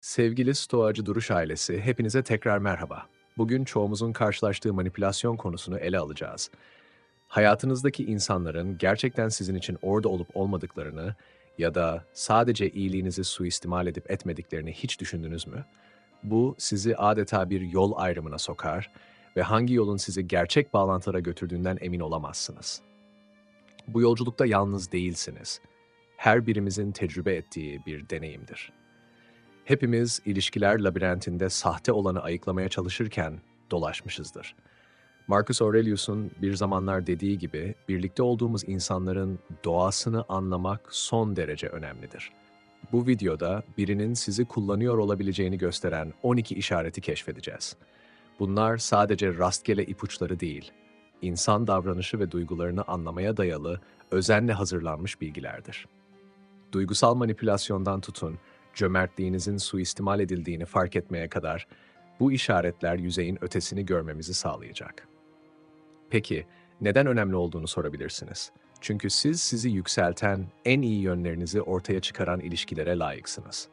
Sevgili Stoacı Duruş ailesi, hepinize tekrar merhaba. Bugün çoğumuzun karşılaştığı manipülasyon konusunu ele alacağız. Hayatınızdaki insanların gerçekten sizin için orada olup olmadıklarını ya da sadece iyiliğinizi suistimal edip etmediklerini hiç düşündünüz mü? Bu sizi adeta bir yol ayrımına sokar ve hangi yolun sizi gerçek bağlantılara götürdüğünden emin olamazsınız. Bu yolculukta yalnız değilsiniz. Her birimizin tecrübe ettiği bir deneyimdir. Hepimiz ilişkiler labirentinde sahte olanı ayıklamaya çalışırken dolaşmışızdır. Marcus Aurelius'un bir zamanlar dediği gibi birlikte olduğumuz insanların doğasını anlamak son derece önemlidir. Bu videoda birinin sizi kullanıyor olabileceğini gösteren 12 işareti keşfedeceğiz. Bunlar sadece rastgele ipuçları değil, insan davranışı ve duygularını anlamaya dayalı, özenle hazırlanmış bilgilerdir. Duygusal manipülasyondan tutun, cömertliğinizin suistimal edildiğini fark etmeye kadar bu işaretler yüzeyin ötesini görmemizi sağlayacak. Peki, neden önemli olduğunu sorabilirsiniz. Çünkü siz sizi yükselten, en iyi yönlerinizi ortaya çıkaran ilişkilere layıksınız.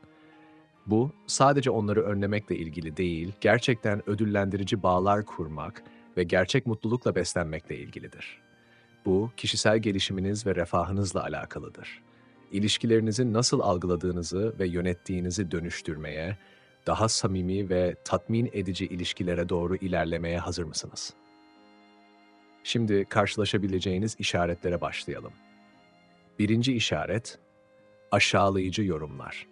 Bu, sadece onları önlemekle ilgili değil, gerçekten ödüllendirici bağlar kurmak ve gerçek mutlulukla beslenmekle ilgilidir. Bu, kişisel gelişiminiz ve refahınızla alakalıdır. İlişkilerinizi nasıl algıladığınızı ve yönettiğinizi dönüştürmeye, daha samimi ve tatmin edici ilişkilere doğru ilerlemeye hazır mısınız? Şimdi karşılaşabileceğiniz işaretlere başlayalım. Birinci işaret, aşağılayıcı yorumlar.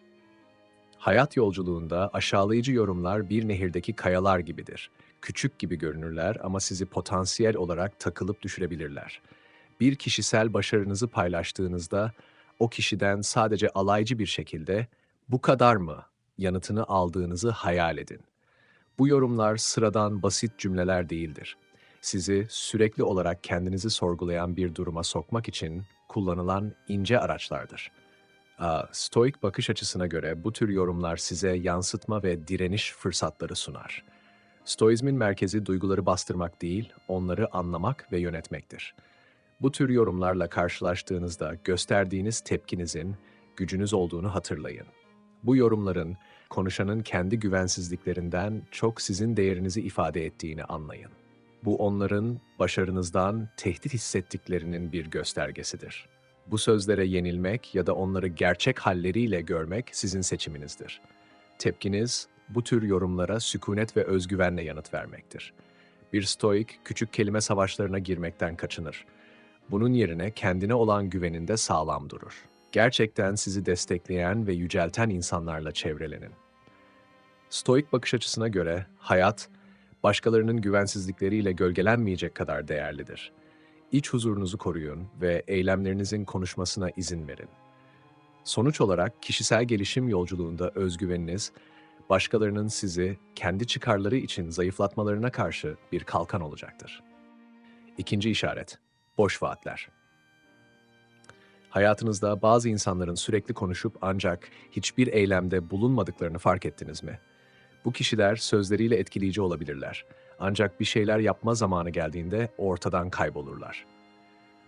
Hayat yolculuğunda aşağılayıcı yorumlar bir nehirdeki kayalar gibidir. Küçük gibi görünürler ama sizi potansiyel olarak takılıp düşürebilirler. Bir kişisel başarınızı paylaştığınızda o kişiden sadece alaycı bir şekilde "Bu kadar mı?" yanıtını aldığınızı hayal edin. Bu yorumlar sıradan basit cümleler değildir. Sizi sürekli olarak kendinizi sorgulayan bir duruma sokmak için kullanılan ince araçlardır. Stoik bakış açısına göre bu tür yorumlar size yansıtma ve direniş fırsatları sunar. Stoizmin merkezi duyguları bastırmak değil, onları anlamak ve yönetmektir. Bu tür yorumlarla karşılaştığınızda gösterdiğiniz tepkinizin gücünüz olduğunu hatırlayın. Bu yorumların konuşanın kendi güvensizliklerinden çok sizin değerinizi ifade ettiğini anlayın. Bu onların başarınızdan tehdit hissettiklerinin bir göstergesidir. Bu sözlere yenilmek ya da onları gerçek halleriyle görmek sizin seçiminizdir. Tepkiniz bu tür yorumlara sükunet ve özgüvenle yanıt vermektir. Bir stoik küçük kelime savaşlarına girmekten kaçınır. Bunun yerine kendine olan güveninde sağlam durur. Gerçekten sizi destekleyen ve yücelten insanlarla çevrelenin. Stoik bakış açısına göre hayat, başkalarının güvensizlikleriyle gölgelenmeyecek kadar değerlidir. İç huzurunuzu koruyun ve eylemlerinizin konuşmasına izin verin. Sonuç olarak kişisel gelişim yolculuğunda özgüveniniz, başkalarının sizi kendi çıkarları için zayıflatmalarına karşı bir kalkan olacaktır. İkinci işaret, boş vaatler. Hayatınızda bazı insanların sürekli konuşup ancak hiçbir eylemde bulunmadıklarını fark ettiniz mi? Bu kişiler sözleriyle etkileyici olabilirler. Ancak bir şeyler yapma zamanı geldiğinde ortadan kaybolurlar.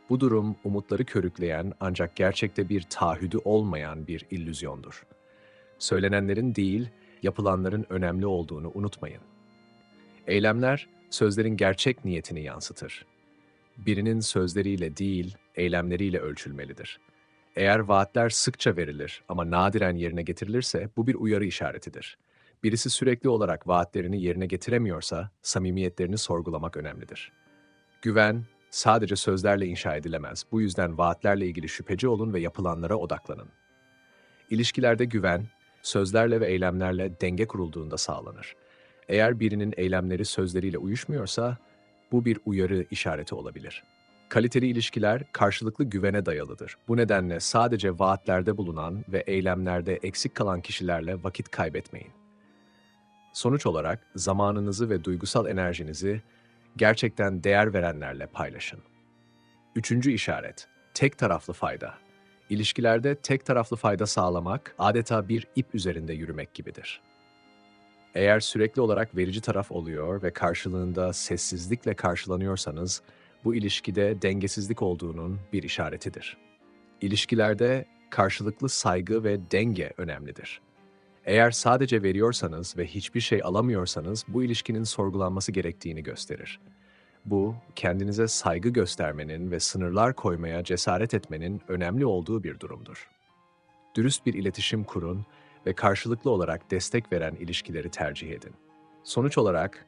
Bu durum umutları körükleyen ancak gerçekte bir taahhüdü olmayan bir illüzyondur. Söylenenlerin değil, yapılanların önemli olduğunu unutmayın. Eylemler sözlerin gerçek niyetini yansıtır. Birinin sözleriyle değil, eylemleriyle ölçülmelidir. Eğer vaatler sıkça verilir ama nadiren yerine getirilirse bu bir uyarı işaretidir. Birisi sürekli olarak vaatlerini yerine getiremiyorsa samimiyetlerini sorgulamak önemlidir. Güven sadece sözlerle inşa edilemez. Bu yüzden vaatlerle ilgili şüpheci olun ve yapılanlara odaklanın. İlişkilerde güven, sözlerle ve eylemlerle denge kurulduğunda sağlanır. Eğer birinin eylemleri sözleriyle uyuşmuyorsa, bu bir uyarı işareti olabilir. Kaliteli ilişkiler karşılıklı güvene dayalıdır. Bu nedenle sadece vaatlerde bulunan ve eylemlerde eksik kalan kişilerle vakit kaybetmeyin. Sonuç olarak zamanınızı ve duygusal enerjinizi gerçekten değer verenlerle paylaşın. Üçüncü işaret, tek taraflı fayda. İlişkilerde tek taraflı fayda sağlamak adeta bir ip üzerinde yürümek gibidir. Eğer sürekli olarak verici taraf oluyor ve karşılığında sessizlikle karşılanıyorsanız, bu ilişkide dengesizlik olduğunun bir işaretidir. İlişkilerde karşılıklı saygı ve denge önemlidir. Eğer sadece veriyorsanız ve hiçbir şey alamıyorsanız bu ilişkinin sorgulanması gerektiğini gösterir. Bu, kendinize saygı göstermenin ve sınırlar koymaya cesaret etmenin önemli olduğu bir durumdur. Dürüst bir iletişim kurun ve karşılıklı olarak destek veren ilişkileri tercih edin. Sonuç olarak,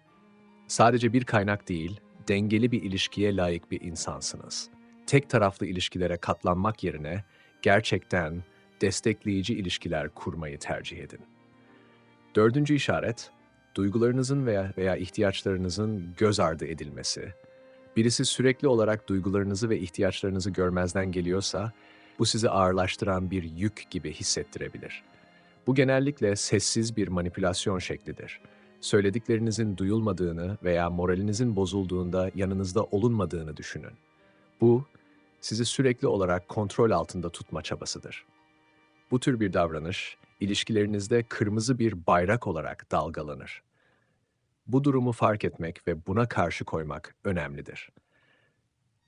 sadece bir kaynak değil, dengeli bir ilişkiye layık bir insansınız. Tek taraflı ilişkilere katlanmak yerine gerçekten destekleyici ilişkiler kurmayı tercih edin. Dördüncü işaret, duygularınızın veya, veya ihtiyaçlarınızın göz ardı edilmesi. Birisi sürekli olarak duygularınızı ve ihtiyaçlarınızı görmezden geliyorsa, bu sizi ağırlaştıran bir yük gibi hissettirebilir. Bu genellikle sessiz bir manipülasyon şeklidir. Söylediklerinizin duyulmadığını veya moralinizin bozulduğunda yanınızda olunmadığını düşünün. Bu, sizi sürekli olarak kontrol altında tutma çabasıdır. Bu tür bir davranış, ilişkilerinizde kırmızı bir bayrak olarak dalgalanır. Bu durumu fark etmek ve buna karşı koymak önemlidir.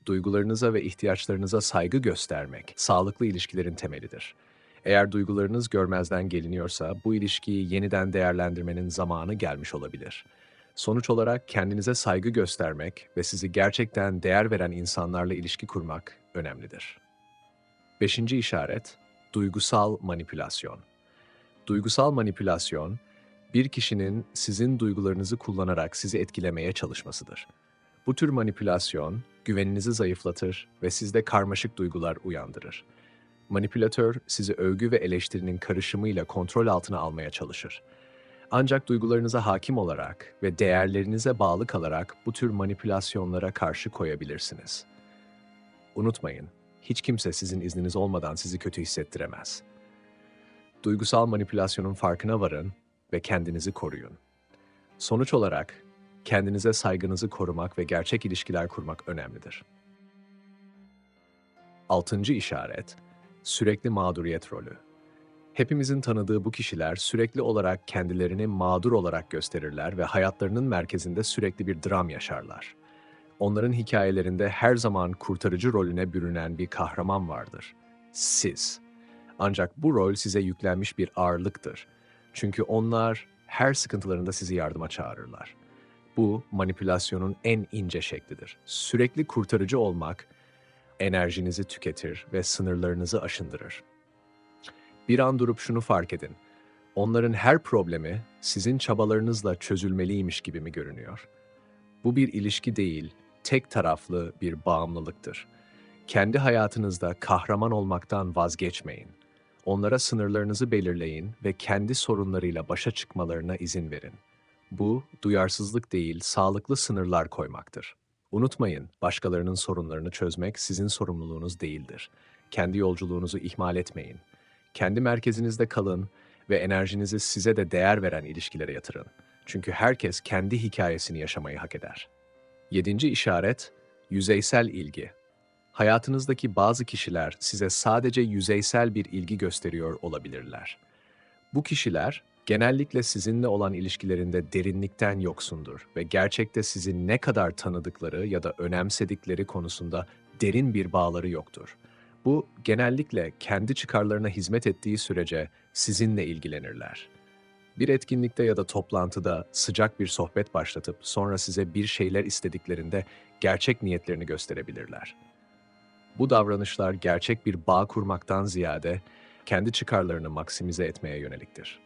Duygularınıza ve ihtiyaçlarınıza saygı göstermek sağlıklı ilişkilerin temelidir. Eğer duygularınız görmezden geliniyorsa bu ilişkiyi yeniden değerlendirmenin zamanı gelmiş olabilir. Sonuç olarak kendinize saygı göstermek ve sizi gerçekten değer veren insanlarla ilişki kurmak önemlidir. Beşinci işaret, duygusal manipülasyon. Duygusal manipülasyon, bir kişinin sizin duygularınızı kullanarak sizi etkilemeye çalışmasıdır. Bu tür manipülasyon, güveninizi zayıflatır ve sizde karmaşık duygular uyandırır. Manipülatör, sizi övgü ve eleştirinin karışımıyla kontrol altına almaya çalışır. Ancak duygularınıza hakim olarak ve değerlerinize bağlı kalarak bu tür manipülasyonlara karşı koyabilirsiniz. Unutmayın, hiç kimse sizin izniniz olmadan sizi kötü hissettiremez. Duygusal manipülasyonun farkına varın ve kendinizi koruyun. Sonuç olarak kendinize saygınızı korumak ve gerçek ilişkiler kurmak önemlidir. Altıncı işaret, sürekli mağduriyet rolü. Hepimizin tanıdığı bu kişiler sürekli olarak kendilerini mağdur olarak gösterirler ve hayatlarının merkezinde sürekli bir dram yaşarlar. Onların hikayelerinde her zaman kurtarıcı rolüne bürünen bir kahraman vardır. Siz. Ancak bu rol size yüklenmiş bir ağırlıktır. Çünkü onlar her sıkıntılarında sizi yardıma çağırırlar. Bu manipülasyonun en ince şeklidir. Sürekli kurtarıcı olmak enerjinizi tüketir ve sınırlarınızı aşındırır. Bir an durup şunu fark edin. Onların her problemi sizin çabalarınızla çözülmeliymiş gibi mi görünüyor? Bu bir ilişki değil, tek taraflı bir bağımlılıktır. Kendi hayatınızda kahraman olmaktan vazgeçmeyin. Onlara sınırlarınızı belirleyin ve kendi sorunlarıyla başa çıkmalarına izin verin. Bu, duyarsızlık değil, sağlıklı sınırlar koymaktır. Unutmayın, başkalarının sorunlarını çözmek sizin sorumluluğunuz değildir. Kendi yolculuğunuzu ihmal etmeyin. Kendi merkezinizde kalın ve enerjinizi size de değer veren ilişkilere yatırın. Çünkü herkes kendi hikayesini yaşamayı hak eder. Yedinci işaret, yüzeysel ilgi. Hayatınızdaki bazı kişiler size sadece yüzeysel bir ilgi gösteriyor olabilirler. Bu kişiler genellikle sizinle olan ilişkilerinde derinlikten yoksundur ve gerçekte sizi ne kadar tanıdıkları ya da önemsedikleri konusunda derin bir bağları yoktur. Bu genellikle kendi çıkarlarına hizmet ettiği sürece sizinle ilgilenirler. Bir etkinlikte ya da toplantıda sıcak bir sohbet başlatıp sonra size bir şeyler istediklerinde gerçek niyetlerini gösterebilirler. Bu davranışlar gerçek bir bağ kurmaktan ziyade kendi çıkarlarını maksimize etmeye yöneliktir.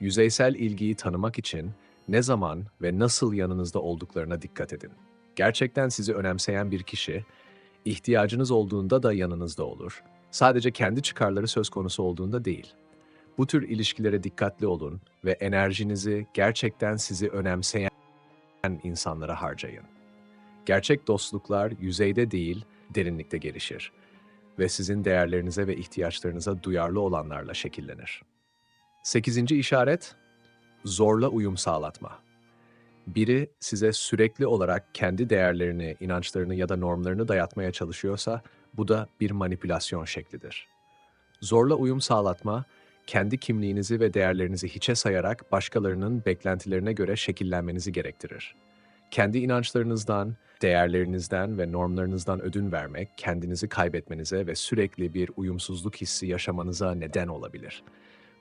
Yüzeysel ilgiyi tanımak için ne zaman ve nasıl yanınızda olduklarına dikkat edin. Gerçekten sizi önemseyen bir kişi, ihtiyacınız olduğunda da yanınızda olur. Sadece kendi çıkarları söz konusu olduğunda değil. Bu tür ilişkilere dikkatli olun ve enerjinizi gerçekten sizi önemseyen insanlara harcayın. Gerçek dostluklar yüzeyde değil, derinlikte gelişir ve sizin değerlerinize ve ihtiyaçlarınıza duyarlı olanlarla şekillenir. Sekizinci işaret, zorla uyum sağlatma. Biri size sürekli olarak kendi değerlerini, inançlarını ya da normlarını dayatmaya çalışıyorsa, bu da bir manipülasyon şeklidir. Zorla uyum sağlatma, kendi kimliğinizi ve değerlerinizi hiçe sayarak başkalarının beklentilerine göre şekillenmenizi gerektirir. Kendi inançlarınızdan, değerlerinizden ve normlarınızdan ödün vermek, kendinizi kaybetmenize ve sürekli bir uyumsuzluk hissi yaşamanıza neden olabilir.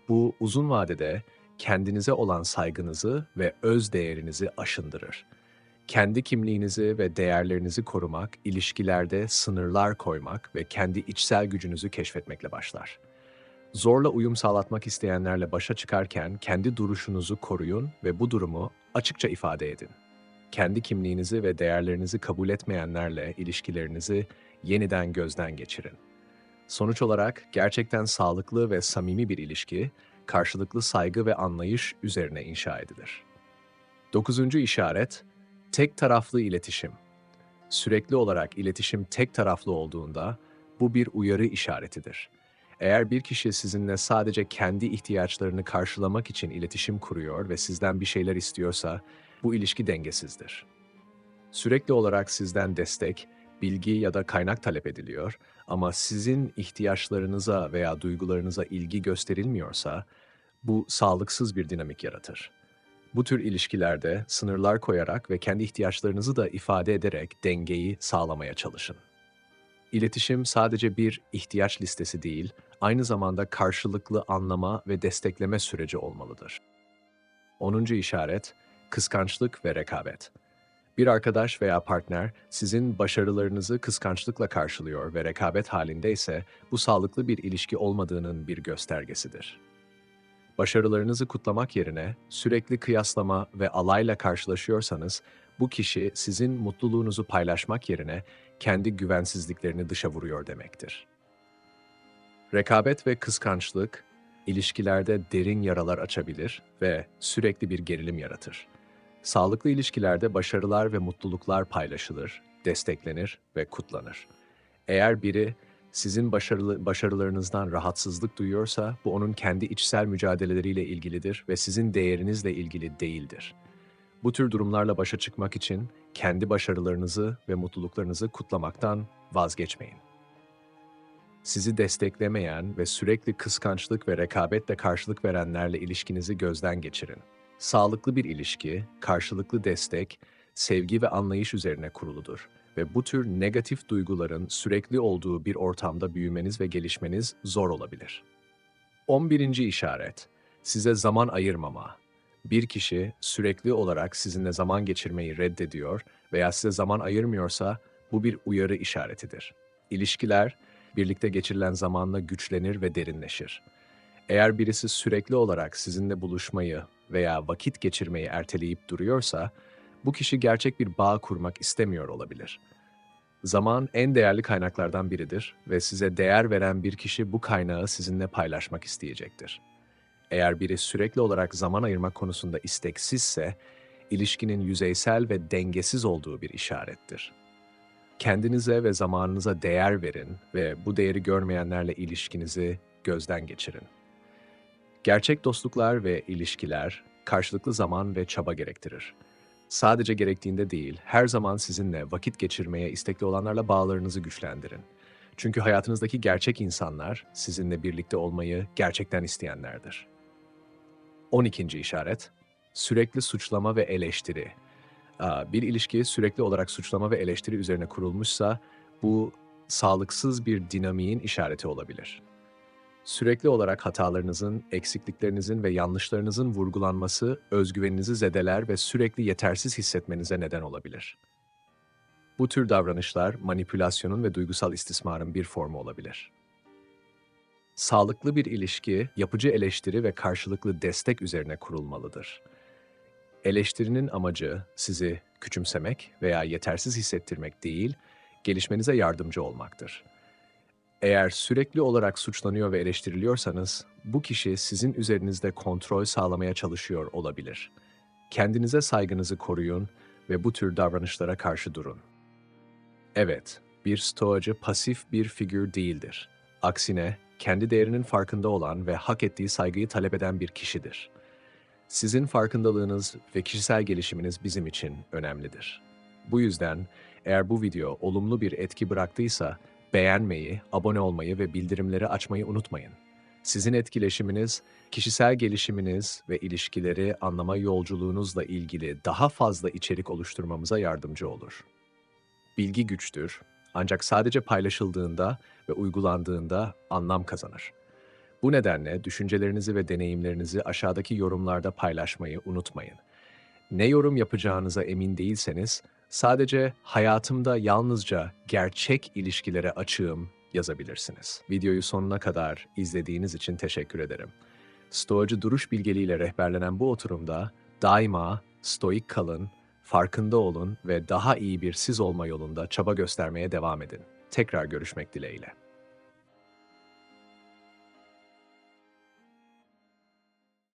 Bu uzun vadede kendinize olan saygınızı ve öz değerinizi aşındırır. Kendi kimliğinizi ve değerlerinizi korumak, ilişkilerde sınırlar koymak ve kendi içsel gücünüzü keşfetmekle başlar. Zorla uyum sağlatmak isteyenlerle başa çıkarken kendi duruşunuzu koruyun ve bu durumu açıkça ifade edin. Kendi kimliğinizi ve değerlerinizi kabul etmeyenlerle ilişkilerinizi yeniden gözden geçirin. Sonuç olarak gerçekten sağlıklı ve samimi bir ilişki, karşılıklı saygı ve anlayış üzerine inşa edilir. Dokuzuncu işaret, tek taraflı iletişim. Sürekli olarak iletişim tek taraflı olduğunda bu bir uyarı işaretidir. Eğer bir kişi sizinle sadece kendi ihtiyaçlarını karşılamak için iletişim kuruyor ve sizden bir şeyler istiyorsa bu ilişki dengesizdir. Sürekli olarak sizden destek, bilgi ya da kaynak talep ediliyor ama sizin ihtiyaçlarınıza veya duygularınıza ilgi gösterilmiyorsa bu sağlıksız bir dinamik yaratır. Bu tür ilişkilerde sınırlar koyarak ve kendi ihtiyaçlarınızı da ifade ederek dengeyi sağlamaya çalışın. İletişim sadece bir ihtiyaç listesi değil, aynı zamanda karşılıklı anlama ve destekleme süreci olmalıdır. 10. işaret, kıskançlık ve rekabet. Bir arkadaş veya partner sizin başarılarınızı kıskançlıkla karşılıyor ve rekabet halindeyse bu sağlıklı bir ilişki olmadığının bir göstergesidir. Başarılarınızı kutlamak yerine sürekli kıyaslama ve alayla karşılaşıyorsanız bu kişi sizin mutluluğunuzu paylaşmak yerine kendi güvensizliklerini dışa vuruyor demektir. Rekabet ve kıskançlık ilişkilerde derin yaralar açabilir ve sürekli bir gerilim yaratır. Sağlıklı ilişkilerde başarılar ve mutluluklar paylaşılır, desteklenir ve kutlanır. Eğer biri sizin başarılı, başarılarınızdan rahatsızlık duyuyorsa bu onun kendi içsel mücadeleleriyle ilgilidir ve sizin değerinizle ilgili değildir. Bu tür durumlarla başa çıkmak için kendi başarılarınızı ve mutluluklarınızı kutlamaktan vazgeçmeyin. Sizi desteklemeyen ve sürekli kıskançlık ve rekabetle karşılık verenlerle ilişkinizi gözden geçirin. Sağlıklı bir ilişki, karşılıklı destek, sevgi ve anlayış üzerine kuruludur ve bu tür negatif duyguların sürekli olduğu bir ortamda büyümeniz ve gelişmeniz zor olabilir. 11. işaret, size zaman ayırmama. Bir kişi sürekli olarak sizinle zaman geçirmeyi reddediyor veya size zaman ayırmıyorsa bu bir uyarı işaretidir. İlişkiler, birlikte geçirilen zamanla güçlenir ve derinleşir. Eğer birisi sürekli olarak sizinle buluşmayı veya vakit geçirmeyi erteleyip duruyorsa, bu kişi gerçek bir bağ kurmak istemiyor olabilir. Zaman en değerli kaynaklardan biridir ve size değer veren bir kişi bu kaynağı sizinle paylaşmak isteyecektir. Eğer biri sürekli olarak zaman ayırmak konusunda isteksizse, ilişkinin yüzeysel ve dengesiz olduğu bir işarettir. Kendinize ve zamanınıza değer verin ve bu değeri görmeyenlerle ilişkinizi gözden geçirin. Gerçek dostluklar ve ilişkiler karşılıklı zaman ve çaba gerektirir. Sadece gerektiğinde değil, her zaman sizinle vakit geçirmeye istekli olanlarla bağlarınızı güçlendirin. Çünkü hayatınızdaki gerçek insanlar sizinle birlikte olmayı gerçekten isteyenlerdir. 12. işaret, sürekli suçlama ve eleştiri. Bir ilişki sürekli olarak suçlama ve eleştiri üzerine kurulmuşsa bu sağlıksız bir dinamiğin işareti olabilir. Sürekli olarak hatalarınızın, eksikliklerinizin ve yanlışlarınızın vurgulanması özgüveninizi zedeler ve sürekli yetersiz hissetmenize neden olabilir. Bu tür davranışlar manipülasyonun ve duygusal istismarın bir formu olabilir. Sağlıklı bir ilişki, yapıcı eleştiri ve karşılıklı destek üzerine kurulmalıdır. Eleştirinin amacı sizi küçümsemek veya yetersiz hissettirmek değil, gelişmenize yardımcı olmaktır. Eğer sürekli olarak suçlanıyor ve eleştiriliyorsanız, bu kişi sizin üzerinizde kontrol sağlamaya çalışıyor olabilir. Kendinize saygınızı koruyun ve bu tür davranışlara karşı durun. Evet, bir stoacı pasif bir figür değildir. Aksine kendi değerinin farkında olan ve hak ettiği saygıyı talep eden bir kişidir. Sizin farkındalığınız ve kişisel gelişiminiz bizim için önemlidir. Bu yüzden eğer bu video olumlu bir etki bıraktıysa beğenmeyi, abone olmayı ve bildirimleri açmayı unutmayın. Sizin etkileşiminiz, kişisel gelişiminiz ve ilişkileri anlama yolculuğunuzla ilgili daha fazla içerik oluşturmamıza yardımcı olur. Bilgi güçtür, ancak sadece paylaşıldığında ve uygulandığında anlam kazanır. Bu nedenle düşüncelerinizi ve deneyimlerinizi aşağıdaki yorumlarda paylaşmayı unutmayın. Ne yorum yapacağınıza emin değilseniz, sadece hayatımda yalnızca gerçek ilişkilere açığım yazabilirsiniz. Videoyu sonuna kadar izlediğiniz için teşekkür ederim. Stoacı duruş bilgeliğiyle rehberlenen bu oturumda daima stoik kalın, farkında olun ve daha iyi bir siz olma yolunda çaba göstermeye devam edin. Tekrar görüşmek dileğiyle.